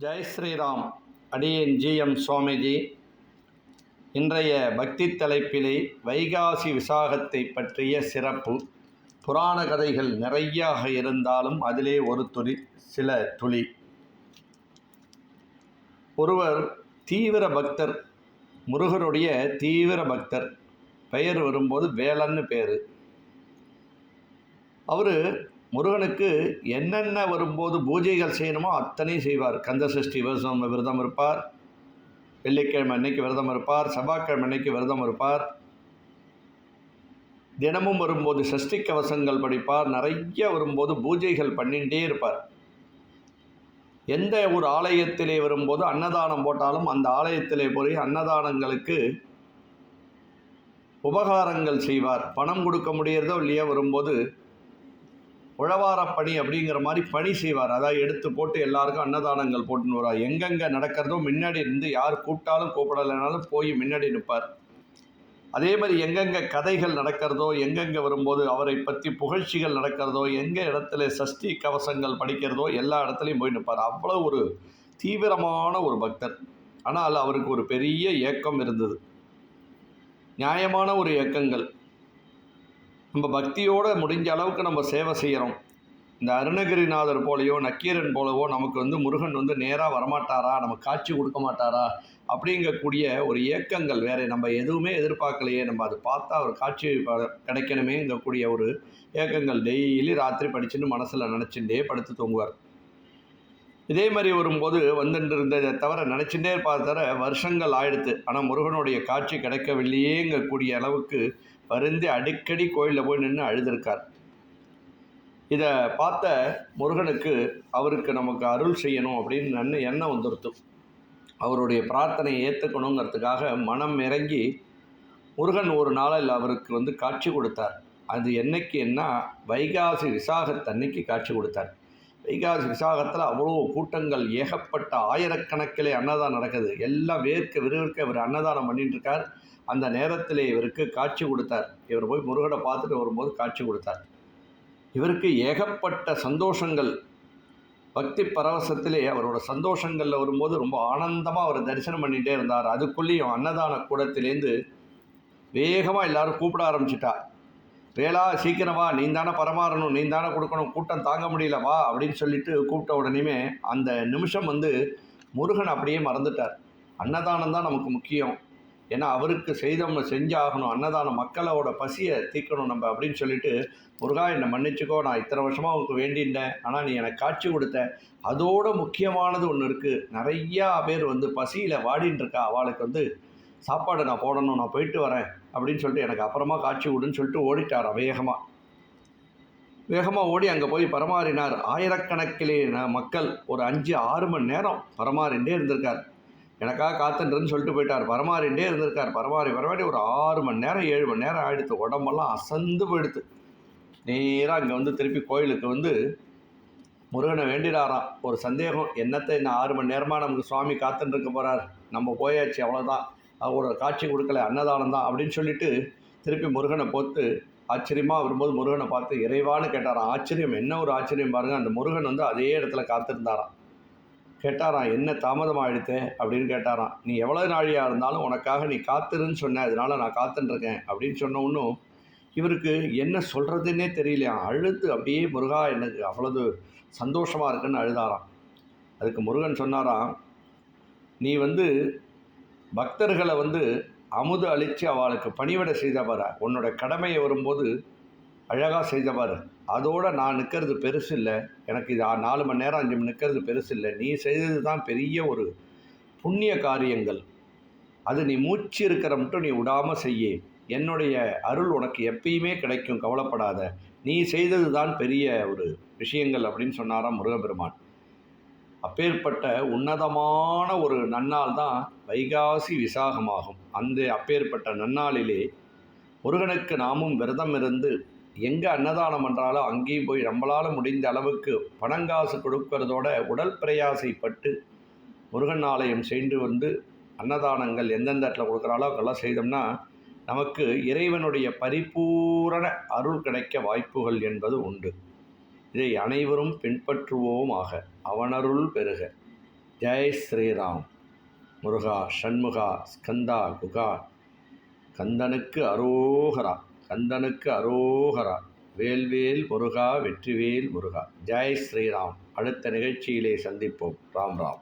ஜெய் ஸ்ரீராம். அடியேன் ஜிஎம் சுவாமிஜி. இன்றைய பக்தி தலைப்பிலே வைகாசி விசாகத்தை பற்றிய சிறப்பு. புராண கதைகள் நிறையாக இருந்தாலும் அதிலே ஒரு துளி சில துளி. ஒருவர் தீவிர பக்தர் முருகருடைய தீவிர பக்தர். பெயர் வரும்போது வேலன்னு பேர். அவர் முருகனுக்கு என்னென்ன வரும்போது பூஜைகள் செய்யணுமோ அத்தனையும் செய்வார். கந்த சஷ்டி விரதம் விரதம் இருப்பார். வெள்ளிக்கிழமை அன்னைக்கு விரதம் இருப்பார். செவ்வாய்க்கிழமை அன்னைக்கு விரதம் இருப்பார். தினமும் வரும்போது சஷ்டி கவசங்கள் படிப்பார். நிறைய வரும்போது பூஜைகள் பண்ணிகிட்டே இருப்பார். எந்த ஒரு ஆலயத்திலே வரும்போது அன்னதானம் போட்டாலும் அந்த ஆலயத்திலே போய் அன்னதானங்களுக்கு உபகாரங்கள் செய்வார். பணம் கொடுக்க முடியறதோ இல்லையோ வரும்போது உழவாரப்பணி அப்படிங்கிற மாதிரி பணி செய்வார். அதாவது எடுத்து போட்டு எல்லாருக்கும் அன்னதானங்கள் போட்டுன்னு வருவார். எங்கெங்கே நடக்கிறதோ முன்னாடி இருந்து யார் கூப்பிட்டாலும் கூப்பிடலைனாலும் போய் முன்னாடி நிற்பார். அதே மாதிரி எங்கெங்கே கதைகள் நடக்கிறதோ எங்கெங்கே வரும்போது அவரை பற்றி புகழ்ச்சிகள் நடக்கிறதோ எங்கே இடத்துல சஷ்டி கவசங்கள் படிக்கிறதோ எல்லா இடத்துலையும் போய் நிற்பார். அவ்வளோ ஒரு தீவிரமான ஒரு பக்தர். ஆனால் அவருக்கு ஒரு பெரிய ஏக்கம் இருந்தது. நியாயமான ஒரு ஏக்கங்கள். நம்ம பக்தியோடு முடிஞ்ச அளவுக்கு நம்ம சேவை செய்கிறோம் இந்த அருணகிரிநாதர் போலையோ நக்கீரன் போலவோ நமக்கு வந்து முருகன் வந்து நேராக வரமாட்டாரா? நமக்கு காட்சி கொடுக்க மாட்டாரா? அப்படிங்கக்கூடிய ஒரு ஏக்கங்கள் வேறு நம்ம எதுவுமே எதிர்பார்க்கலையே. நம்ம அது பார்த்தா ஒரு காட்சி கிடைக்கணுமேங்கக்கூடிய ஒரு ஏக்கங்கள். டெய்லி ராத்திரி படிச்சுட்டு மனசில் நினச்சிட்டே படுத்து தூங்குவார். இதே மாதிரி வரும்போது வந்துட்டு இருந்ததை தவிர நினச்சிட்டே இருப்பார் தவிர வருஷங்கள் ஆயிடுத்து. ஆனால் முருகனுடைய காட்சி கிடைக்கவில்லையேங்கக்கூடிய அளவுக்கு வருந்தி அடிக்கடி கோயிலில் போய் நின்று அழுதுருக்கார். இதை பார்த்த முருகனுக்கு அவருக்கு நமக்கு அருள் செய்யணும் அப்படின்னு எண்ணம் வந்துருத்து. அவருடைய பிரார்த்தனையை ஏற்றுக்கணுங்கிறதுக்காக மனம் இறங்கி முருகன் ஒரு நாளில் அவருக்கு வந்து காட்சி கொடுத்தார். அது என்னைக்கு என்ன? வைகாசி விசாகத்தன்னைக்கு காட்சி கொடுத்தார். வைகாசி விசாகத்தில் அவ்வளோ கூட்டங்கள் ஏகப்பட்ட ஆயிரக்கணக்கிலே அன்னதானம் நடக்குது. எல்லாம் வேர்க்க விறுவிற்க இவர் அன்னதானம் பண்ணிட்டு இருக்கார். அந்த நேரத்தில் இவருக்கு காட்சி கொடுத்தார். இவர் போய் முருகனை பார்த்துட்டு வரும்போது காட்சி கொடுத்தார். இவருக்கு ஏகப்பட்ட சந்தோஷங்கள். பக்தி பரவசத்திலே அவரோட சந்தோஷங்களில் வரும்போது ரொம்ப ஆனந்தமாக அவர் தரிசனம் பண்ணிகிட்டே இருந்தார். அதுக்குள்ளேயும் அன்னதான கூடத்திலேருந்து வேகமாக எல்லாரும் கூப்பிட ஆரம்பிச்சிட்டா. வேளா சீக்கிரம் வா. நீ தானே பரமாறணும் நீ தானே கொடுக்கணும். கூட்டம் தாங்க முடியல வா அப்படின்னு சொல்லிட்டு கூப்பிட்ட உடனேயுமே அந்த நிமிஷம் வந்து முருகன் அப்படியே மறந்துட்டார். அன்னதானம் தான் நமக்கு முக்கியம். ஏன்னா அவருக்கு செய்தவங்க செஞ்சாகணும். அன்னதானம் மக்களோட பசியை தீர்க்கணும் நம்ம அப்படின்னு சொல்லிட்டு முருகா என்னை மன்னிச்சுக்கோ. நான் இத்தனை வருஷமாக உனக்கு வேண்டியிருந்தேன். ஆனால் நீ எனக்கு காட்சி கொடுத்த. அதோட முக்கியமானது ஒன்று இருக்குது நிறையா பேர் வந்து பசியில் வாடின்னு இருக்கா. அவளுக்கு வந்து சாப்பாடு நான் போடணும் நான் போயிட்டு வரேன் அப்படின்னு சொல்லிட்டு எனக்கு அப்புறமா காட்சி விடுன்னு சொல்லிட்டு ஓடிட்டார் வேகமாக வேகமாக ஓடி அங்கே போய் பரமாறினார். ஆயிரக்கணக்கிலே மக்கள் ஒரு அஞ்சு ஆறு மணி நேரம் பரமாறிண்டே இருந்திருக்கார். எனக்காக காத்துன்றன்னு சொல்லிட்டு போயிட்டார். பரமாறிண்டே இருந்திருக்கார். பரமாறி பரமாறி ஒரு ஆறு மணி நேரம் ஏழு மணி நேரம் ஆயிடுத்து. உடம்பெல்லாம் அசந்து போயிடுத்து. நேராக அங்கே வந்து திருப்பி கோயிலுக்கு வந்து முருகனை வேண்டிடாராம் ஒரு சந்தேகம் என்னத்தை இன்னும் ஆறு மணி நேரமாக நமக்கு சுவாமி காத்துன்னு இருக்க போகிறார் நம்ம போயாச்சு அவ்வளோதான் அவரோட காட்சி கொடுக்கல அன்னதானம் தான் அப்படின்னு சொல்லிட்டு திருப்பி முருகனை போத்து ஆச்சரியமாக வரும்போது முருகனை பார்த்து இறைவான்னு கேட்டாராம். ஆச்சரியம் என்ன ஒரு ஆச்சரியம் பாருங்கள் அந்த முருகன் வந்து அதே இடத்துல காத்திருந்தாராம். கேட்டாராம் என்ன தாமதமாகிடுத்தே அப்படின்னு கேட்டாராம். நீ எவ்வளோ நாழியாக இருந்தாலும் உனக்காக நீ காத்துருன்னு சொன்ன அதனால நான் காத்துருக்கேன் அப்படின்னு சொன்ன ஒன்றும் இவருக்கு என்ன சொல்கிறதுன்னே தெரியலையா? அழுது அப்படியே முருகா எனக்கு அவ்வளவு சந்தோஷமாக இருக்குன்னு அழுதாராம். அதுக்கு முருகன் சொன்னாராம் நீ வந்து பக்தர்களை வந்து அமுது அழித்து அவளுக்கு பணிவிட செய்த உன்னோட கடமையை வரும்போது அழகாக செய்த பாரு. அதோட நான் நிற்கிறது பெருசு இல்லை. எனக்கு இது ஆ- நாலு மணி நேரம் அஞ்சு மணி நிற்கிறது பெருசு இல்லை. நீ செய்தது தான் பெரிய ஒரு புண்ணிய காரியங்கள். அது நீ மூச்சு இருக்கிற மட்டும் நீ விடாமல் செய்ய. என்னுடைய அருள் உனக்கு எப்பயுமே கிடைக்கும். கவலைப்படாத. நீ செய்தது தான் பெரிய ஒரு விஷயங்கள் அப்படின்னு சொன்னாராம் முருகப்பெருமான். அப்பேற்பட்ட உன்னதமான ஒரு நன்னாள் தான் வைகாசி விசாகமாகும். அந்த அப்பேற்பட்ட நன்னாளிலே முருகனுக்கு நாமும் விரதம் இருந்து எங்கே அன்னதானம் பண்ணுறாலோ அங்கேயும் போய் நம்மளால் முடிந்த அளவுக்கு பணங்காசு கொடுக்கறதோட உடல் பிரயாசைப்பட்டு முருகன் ஆலயம் சென்று வந்து அன்னதானங்கள் எந்தெந்த இடத்துல கொடுக்குறாலோ அதெல்லாம் செய்தோம்னா நமக்கு இறைவனுடைய பரிபூரண அருள் கிடைக்க வாய்ப்புகள் என்பது உண்டு. இதை அனைவரும் பின்பற்றுவோமாக அவனருள் பெறுக ஜெய் ஸ்ரீராம். முருகா ஷண்முகா ஸ்கந்தா குகா. கந்தனுக்கு அரோகரா கந்தனுக்கு அரோகரா. வேல்வேல் முருகா வெற்றிவேல் முருகா. ஜெய் ஸ்ரீராம். அடுத்த நிகழ்ச்சியிலே சந்திப்போம். ராம் ராம்.